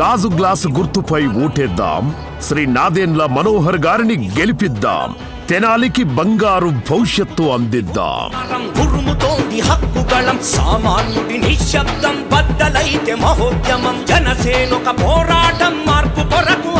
గాజు గ్లాసు గుర్తుపై ఓటేద్దాం. శ్రీ నాదేండ్ల మనోహర్ గారిని గెలిపిద్దాం. తెనాలికి బంగారు భవిష్యత్తు అందిద్దాం. ఉరుముతోంది హక్కుగళం. సామాన్యుడి నిశ్శబ్దం బద్దలైతే మహోద్యమం. జనసేనొక పోరాటం మార్పు కొరకు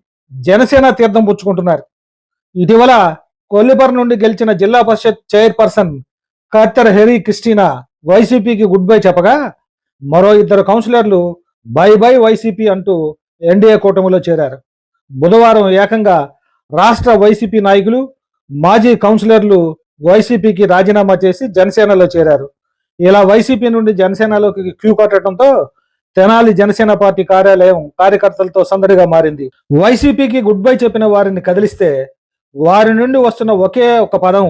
జనసేన తీర్థం పుచ్చుకుంటున్నారు. ఇటీవల కొల్లిపర్ నుండి గెలిచిన Zilla Parishad chairperson Kathera Henry Christina వైసీపీకి గుడ్ బై చెప్పగా మరో ఇద్దరు కౌన్సిలర్లు బై బై వైసీపీ అంటూ ఎన్డీఏ కూటమిలో చేరారు. బుధవారం ఏకంగా రాష్ట్ర వైసీపీ నాయకులు మాజీ కౌన్సిలర్లు వైసీపీకి రాజీనామా చేసి జనసేనలో చేరారు. ఇలా వైసీపీ నుండి జనసేనలోకి క్యూ కట్టడంతో తెనాలి జనసేన పార్టీ కార్యాలయం కార్యకర్తలతో సందడిగా మారింది. వైసీపీకి గుడ్ బై చెప్పిన వారిని కదిలిస్తే వారి నుండి వస్తున్న ఒకే ఒక పదం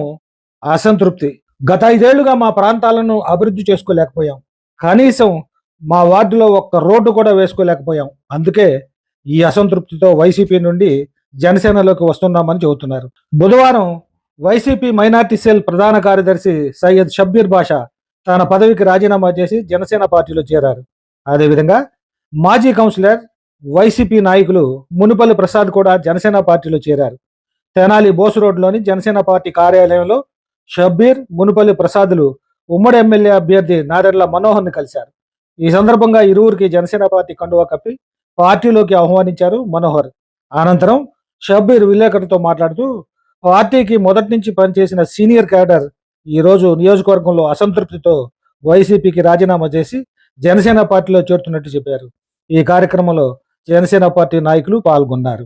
అసంతృప్తి. గత ఐదేళ్ళుగా మా ప్రాంతాలను అభివృద్ధి చేసుకోలేకపోయాం. కనీసం మా వార్డులో ఒక్క రోడ్డు కూడా వేసుకోలేకపోయాం. అందుకే ఈ అసంతృప్తితో వైసీపీ నుండి జనసేనలోకి వస్తున్నామని చెబుతున్నారు. బుధవారం వైసీపీ మైనార్టీ సెల్ ప్రధాన కార్యదర్శి సయ్యద్ షబ్బీర్ బాషా తన పదవికి రాజీనామా చేసి జనసేన పార్టీలో చేరారు. అదేవిధంగా మాజీ కౌన్సిలర్ వైసీపీ నాయకులు మునుపల్లి ప్రసాద్ కూడా జనసేన పార్టీలో చేరారు. తెనాలి బోసు రోడ్లోని జనసేన పార్టీ కార్యాలయంలో షబ్బీర్ మునుపల్లి ప్రసాదులు ఉమ్మడి ఎమ్మెల్యే అభ్యర్థి నాదెళ్ళ మనోహర్ని కలిశారు. ఈ సందర్భంగా ఇరువురికి జనసేన పార్టీ కండువా కప్పి పార్టీలోకి ఆహ్వానించారు మనోహర్. అనంతరం షబ్బీర్ విలేకరులతో మాట్లాడుతూ పార్టీకి మొదటి నుంచి పనిచేసిన సీనియర్ క్యాడర్ ఈ రోజు నియోజకవర్గంలో అసంతృప్తితో వైసీపీకి రాజీనామా చేసి జనసేన పార్టీలో చేరుతున్నట్టు చెప్పారు. ఈ కార్యక్రమంలో జనసేన పార్టీ నాయకులు పాల్గొన్నారు.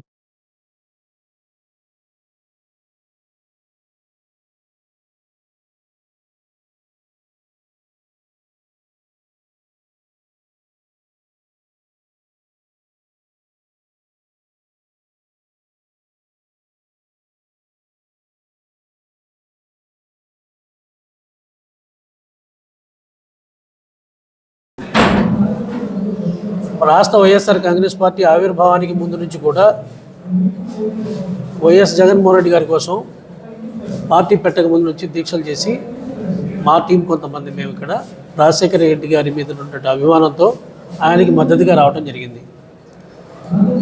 రాష్ట్ర వైఎస్ఆర్ కాంగ్రెస్ పార్టీ ఆవిర్భావానికి ముందు నుంచి కూడా వైఎస్ జగన్మోహన్ రెడ్డి గారి కోసం పార్టీ పెట్టక ముందు నుంచి దీక్షలు చేసి మా టీం కొంతమంది మేము ఇక్కడ రాజశేఖర రెడ్డి గారి మీద ఉన్నటువంటి అభిమానంతో ఆయనకి మద్దతుగా రావడం జరిగింది.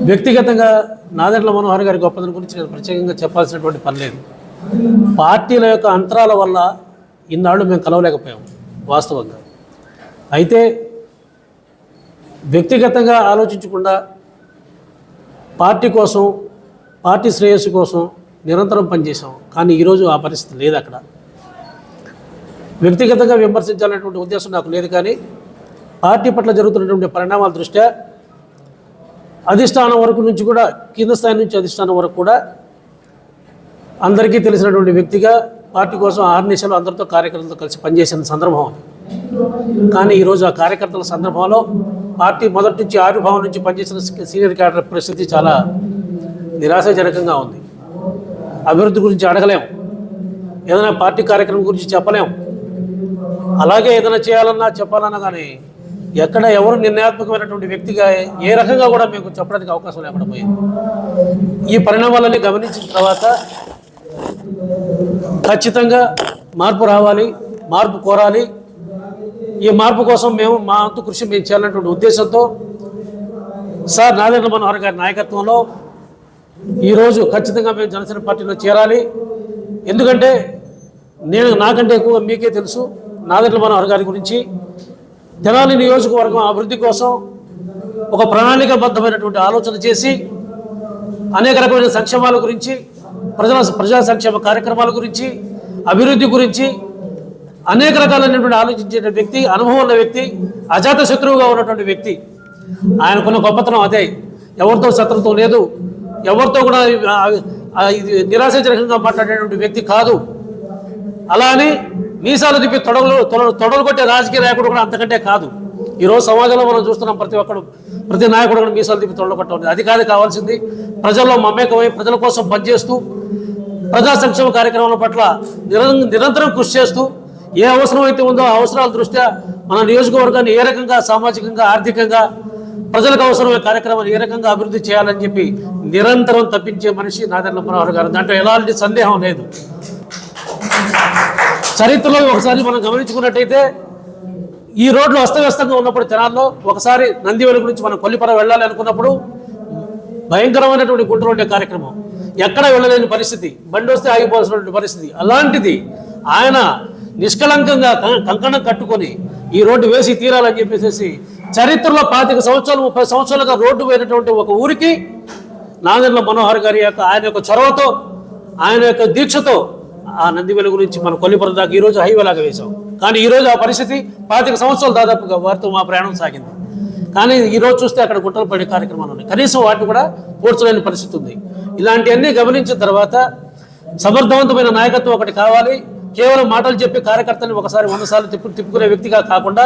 వ్యక్తిగతంగా నాదెండ్ల మనోహర్ గారి గొప్పదనం గురించి నేను ప్రత్యేకంగా చెప్పాల్సినటువంటి పని లేదు. పార్టీల యొక్క అంతరాల వల్ల ఇన్నాళ్ళు మేము కలవలేకపోయాం వాస్తవంగా. అయితే వ్యక్తిగతంగా ఆలోచించకుండా పార్టీ కోసం పార్టీ శ్రేయస్సు కోసం నిరంతరం పనిచేసాం కానీ ఈరోజు ఆ పరిస్థితి లేదు అక్కడ. వ్యక్తిగతంగా విమర్శించాలనేటువంటి ఉద్దేశం నాకు లేదు కానీ పార్టీ పట్ల జరుగుతున్నటువంటి పరిణామాల దృష్ట్యా అధిష్టానం వరకు నుంచి కూడా కింద స్థాయి నుంచి అధిష్టానం వరకు కూడా అందరికీ తెలిసినటువంటి వ్యక్తిగా పార్టీ కోసం ఆర్నిశలు అందరితో కార్యకర్తలతో కలిసి పనిచేసిన సందర్భం అది. కానీ ఈరోజు ఆ కార్యకర్తల సందర్భంలో పార్టీ మొదటి నుంచి ఆవిర్భావం నుంచి పనిచేసిన సీనియర్ క్యాడర్ పరిస్థితి చాలా నిరాశాజనకంగా ఉంది. అభివృద్ధి గురించి అడగలేం. ఏదైనా పార్టీ కార్యక్రమం గురించి చెప్పలేం. అలాగే ఏదైనా చేయాలన్నా చెప్పాలన్నా కానీ ఎక్కడ ఎవరు నిర్ణయాత్మకమైనటువంటి వ్యక్తిగా ఏ రకంగా కూడా మీకు చెప్పడానికి అవకాశం లేకుండా పోయింది. ఈ పరిణామాలన్నీ గమనించిన తర్వాత ఖచ్చితంగా మార్పు రావాలి మార్పు కోరాలి ఈ మార్పు కోసం మేము మా అంతు కృషి మేము చేయాలన్నటువంటి ఉద్దేశంతో సార్ నారాయణ మనోహర్ గారి నాయకత్వంలో ఈరోజు ఖచ్చితంగా మేము జనసేన పార్టీలో చేరాలి. ఎందుకంటే నేను నాకంటే ఎక్కువ మీకే తెలుసు నాదెండ్ల మనోహర్ గారి గురించి. తెనాలి నియోజకవర్గం అభివృద్ధి కోసం ఒక ప్రణాళికాబద్ధమైనటువంటి ఆలోచన చేసి అనేక రకమైన సంక్షేమాల గురించి ప్రజల ప్రజా సంక్షేమ కార్యక్రమాల గురించి అభివృద్ధి గురించి అనేక రకాలైనటువంటి ఆలోచించే వ్యక్తి అనుభవం ఉన్న వ్యక్తి అజాత శత్రువుగా ఉన్నటువంటి వ్యక్తి. ఆయనకున్న గొప్పతనం అదే. ఎవరితో శత్రుత్వం లేదు. ఎవరితో కూడా ఇది నిరాశజనకంగా మాట్లాడేటువంటి వ్యక్తి కాదు. అలా అని మీసాలు తిప్పి తొడగలు తొడ- తొడలు కొట్టే రాజకీయ నాయకుడు కూడా అంతకంటే కాదు. ఈరోజు సమాజంలో మనం చూస్తున్నాం ప్రతి ఒక్కడు ప్రతి నాయకుడు కూడా మీసాలు తిప్పి తొడలు కొట్టడం అది కాదు కావాల్సింది. ప్రజల్లో మమేకమై ప్రజల కోసం పనిచేస్తూ ప్రజా సంక్షేమ కార్యక్రమాల పట్ల నిరం- నిరంతరం కృషి చేస్తూ ఏ అవసరం అయితే ఉందో ఆ అవసరాల దృష్ట్యా మన నియోజకవర్గాన్ని ఏ రకంగా సామాజికంగా ఆర్థికంగా ప్రజలకు అవసరమైన కార్యక్రమాలు ఏ రకంగా అభివృద్ధి చేయాలని చెప్పి నిరంతరం తప్పించే మనిషి నాదెండ్ల మనోహర్ గారు. దాంట్లో ఎలాంటి సందేహం లేదు. చరిత్రలో ఒకసారి మనం గమనించుకున్నట్టయితే ఈ రోడ్లు అస్తవ్యస్తంగా ఉన్నప్పుడు తెనాల్లో ఒకసారి నందివెల గురించి మనం కొల్లిపర వెళ్ళాలి అనుకున్నప్పుడు భయంకరమైనటువంటి గుంటలు ఉండే కార్యక్రమం. ఎక్కడ వెళ్ళలేని పరిస్థితి. బండి వస్తే ఆగిపోవాల్సినటువంటి పరిస్థితి. అలాంటిది ఆయన నిష్కలంకంగా కంకణం కట్టుకొని ఈ రోడ్డు వేసి తీరాలని చెప్పేసి చరిత్రలో పాతిక సంవత్సరాలు ముప్పై సంవత్సరాలుగా రోడ్డు పోయినటువంటి ఒక ఊరికి నాగర్ల మనోహర్ గారి యొక్క ఆయన యొక్క చొరవతో ఆయన యొక్క దీక్షతో ఆ నందివెల గురించి మన కొల్లిపురం దాకా ఈరోజు హైవే లాగా వేశాం. కానీ ఈరోజు ఆ పరిస్థితి పాతిక సంవత్సరాలు దాదాపుగా వారితో మా ప్రయాణం సాగింది. కానీ ఈరోజు చూస్తే అక్కడ గుట్టలు పడే కార్యక్రమాలు ఉన్నాయి. కనీసం వాటిని కూడా పూడ్చలేని పరిస్థితి ఉంది. ఇలాంటివన్నీ గమనించిన తర్వాత సమర్థవంతమైన నాయకత్వం ఒకటి కావాలి. కేవలం మాటలు చెప్పి కార్యకర్తని ఒకసారి వంద సార్లు తిప్పు తిప్పుకునే వ్యక్తిగా కాకుండా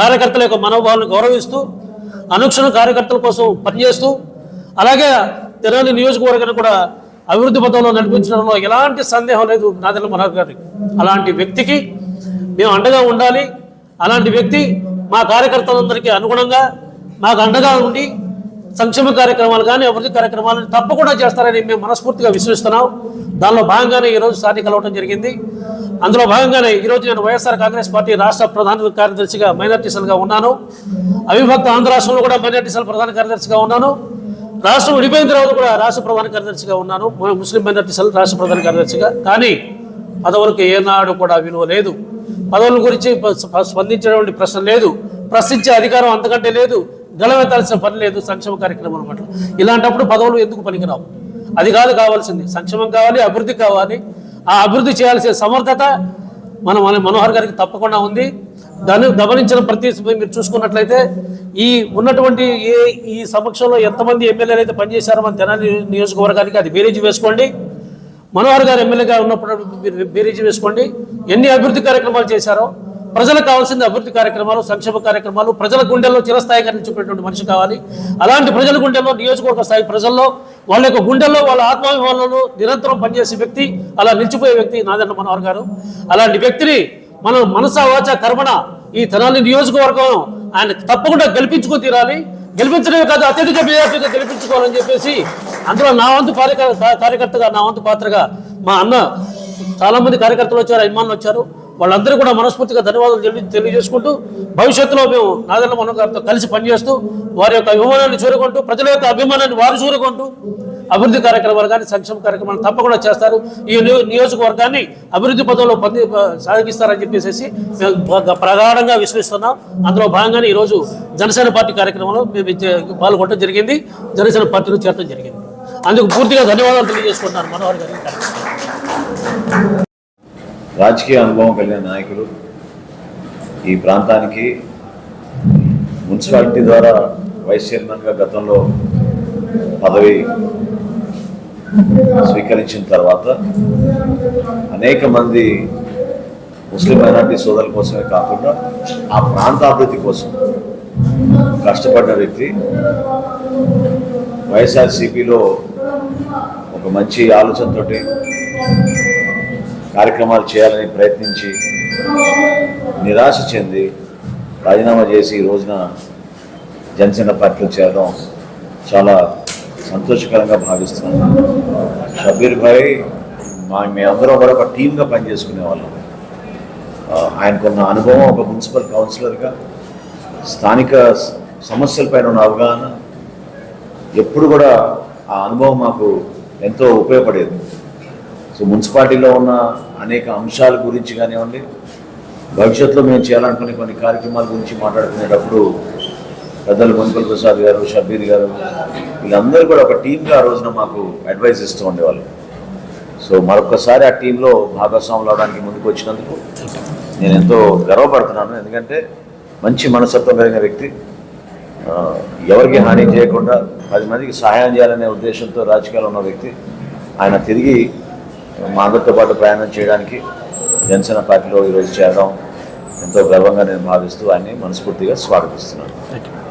కార్యకర్తల యొక్క మనోభావాలను గౌరవిస్తూ అనుక్షణం కార్యకర్తల కోసం పనిచేస్తూ అలాగే తెనాలి నియోజకవర్గాన్ని కూడా అభివృద్ధి పథంలో నడిపించడంలో ఎలాంటి సందేహం లేదు నాదెల్ల మనోహర్ గారి. అలాంటి వ్యక్తికి మేము అండగా ఉండాలి. అలాంటి వ్యక్తి మా కార్యకర్తలందరికీ అనుగుణంగా మాకు అండగా ఉండి సంక్షేమ కార్యక్రమాలు కానీ అభివృద్ధి కార్యక్రమాలను తప్పకుండా చేస్తారని మేము మనస్ఫూర్తిగా విశ్వసిస్తున్నాం. దానిలో భాగంగానే ఈరోజు సార్ని కలవడం జరిగింది. అందులో భాగంగానే ఈరోజు నేను వైఎస్ఆర్ కాంగ్రెస్ పార్టీ రాష్ట్ర ప్రధాన కార్యదర్శిగా మైనార్టీ సెల్గా ఉన్నాను. అవిభక్త ఆంధ్ర రాష్ట్రంలో కూడా మైనార్టీ సెల్ ప్రధాన కార్యదర్శిగా ఉన్నాను. రాష్ట్రం విడిపోయిన తర్వాత కూడా రాష్ట్ర ప్రధాన కార్యదర్శిగా ఉన్నాను. ముస్లిం మైనార్టీ సెల్ రాష్ట్ర ప్రధాన కార్యదర్శిగా. కానీ పదవులకు ఏనాడు కూడా విలువ లేదు. పదవుల గురించి స్పందించేటువంటి ప్రశ్న లేదు. ప్రశ్నించే అధికారం అంతకంటే లేదు. గెలవెత్తాల్సిన పని లేదు సంక్షేమ కార్యక్రమం అనమాట ఇలాంటప్పుడు పదవులు ఎందుకు పనికిరావు? అది కాదు కావాల్సింది. సంక్షేమం కావాలి అభివృద్ధి కావాలి. ఆ అభివృద్ధి చేయాల్సిన సమర్థత మన మన మనోహర్ గారికి తప్పకుండా ఉంది. దాన్ని గమనించిన ప్రతి మీరు చూసుకున్నట్లయితే ఈ ఉన్నటువంటి ఏ ఈ సమక్షంలో ఎంతమంది ఎమ్మెల్యేలు అయితే పనిచేశారో మన తెనాలి నియోజకవర్గానికి అది బేరీజు వేసుకోండి. మనోహర్ గారు ఎమ్మెల్యేగా ఉన్నప్పుడు మీరు బేరీజు వేసుకోండి. ఎన్ని అభివృద్ధి కార్యక్రమాలు చేశారో ప్రజలకు కావాల్సిన అభివృద్ధి కార్యక్రమాలు సంక్షేమ కార్యక్రమాలు ప్రజల గుండెల్లో చిరస్థాయిగా నిలిచిపోయేటువంటి మనిషి కావాలి. అలాంటి ప్రజల గుండెల్లో నియోజకవర్గ స్థాయి ప్రజల్లో వాళ్ళ యొక్క గుండెల్లో వాళ్ళ ఆత్మాభిమానంలో నిరంతరం పనిచేసే వ్యక్తి అలా నిలిచిపోయే వ్యక్తి నాదన్న మనోహర్ గారు. అలాంటి వ్యక్తిని మనం మనసా వాచ కర్మణ ఈ తెనాలి నియోజకవర్గం ఆయన తప్పకుండా గెలిపించుకో తీరాలి. గెలిపించడమే కాదు అత్యధిక మెజార్టీతో గెలిపించుకోవాలని చెప్పేసి అందులో నా వంతు కార్యకర్త కార్యకర్తగా నా వంతు పాత్రగా మా అన్న చాలా మంది కార్యకర్తలు వచ్చారు అభిమానులు వచ్చారు. వాళ్ళందరూ కూడా మనస్ఫూర్తిగా ధన్యవాదాలు తెలియ తెలియజేసుకుంటూ భవిష్యత్తులో మేము నాదెల్ల మనోహర్ గారితో కలిసి పనిచేస్తూ వారి యొక్క అభిమానాన్ని చూరుకుంటూ ప్రజల యొక్క అభిమానాన్ని వారు చూరుకుంటూ అభివృద్ధి కార్యక్రమాలు కానీ సంక్షేమ కార్యక్రమాలు తప్పకుండా చేస్తారు. ఈ నియో- నియోజకవర్గాన్ని అభివృద్ధి పదంలో పొంది సాధిస్తారని చెప్పేసి మేము ప్రగాఢంగా విశ్వసిస్తున్నాం. అందులో భాగంగానే ఈరోజు జనసేన పార్టీ కార్యక్రమంలో మేము పాల్గొనడం జరిగింది. జనసేన పార్టీలో చేరడం జరిగింది. అందుకు పూర్తిగా ధన్యవాదాలు తెలియజేసుకుంటున్నాను మనోహర్ గారికి రాజకీయ అనుభవం కలిగిన నాయకులు ఈ ప్రాంతానికి మున్సిపాలిటీ ద్వారా వైస్ చైర్మన్గా గతంలో పదవి స్వీకరించిన తర్వాత అనేక మంది ముస్లిం మైనార్టీ సోదరుల కోసమే కాకుండా ఆ ప్రాంత అభివృద్ధి కోసం కష్టపడ్డ వ్యక్తి వైఎస్ఆర్సీపీలో ఒక మంచి ఆలోచనతోటి కార్యక్రమాలు చేయాలని ప్రయత్నించి నిరాశ చెంది రాజీనామా చేసి ఈ రోజున జనసేన పార్టీలో చేరడం చాలా సంతోషకరంగా భావిస్తున్నాను. షబీర్ భాయ్ మా మేమందరం కూడా ఒక టీమ్గా పనిచేసుకునే వాళ్ళం. ఆయనకున్న అనుభవం ఒక మున్సిపల్ కౌన్సిలర్గా స్థానిక సమస్యలపైన ఉన్న అవగాహన ఎప్పుడు కూడా ఆ అనుభవం మాకు ఎంతో ఉపయోగపడేది. సో మున్సిపాలిటీలో ఉన్న అనేక అంశాల గురించి కానివ్వండి భవిష్యత్తులో మేము చేయాలనుకునే కొన్ని కార్యక్రమాల గురించి మాట్లాడుకునేటప్పుడు పెద్దలు మున్సిపల్ ప్రసాద్ గారు షబీర్ గారు వీళ్ళందరూ కూడా ఒక టీంగా ఆ రోజున మాకు అడ్వైస్ ఇస్తూ ఉండేవాళ్ళు. సో మరొకసారి ఆ టీంలో భాగస్వాములు అవడానికి ముందుకు వచ్చినందుకు నేను ఎంతో గర్వపడుతున్నాను. ఎందుకంటే మంచి మనస్తత్వం కలిగిన వ్యక్తి. ఎవరికి హాని చేయకుండా పది మందికి సహాయం చేయాలనే ఉద్దేశంతో రాజకీయాల్లో ఉన్న వ్యక్తి. ఆయన తిరిగి మా అందరితో పాటు ప్రయాణం చేయడానికి జనసేన పార్టీలో ఈరోజు చేరడం ఎంతో గర్వంగా నేను భావిస్తూ ఆయన్ని మనస్ఫూర్తిగా స్వాగతిస్తున్నాను. Thank you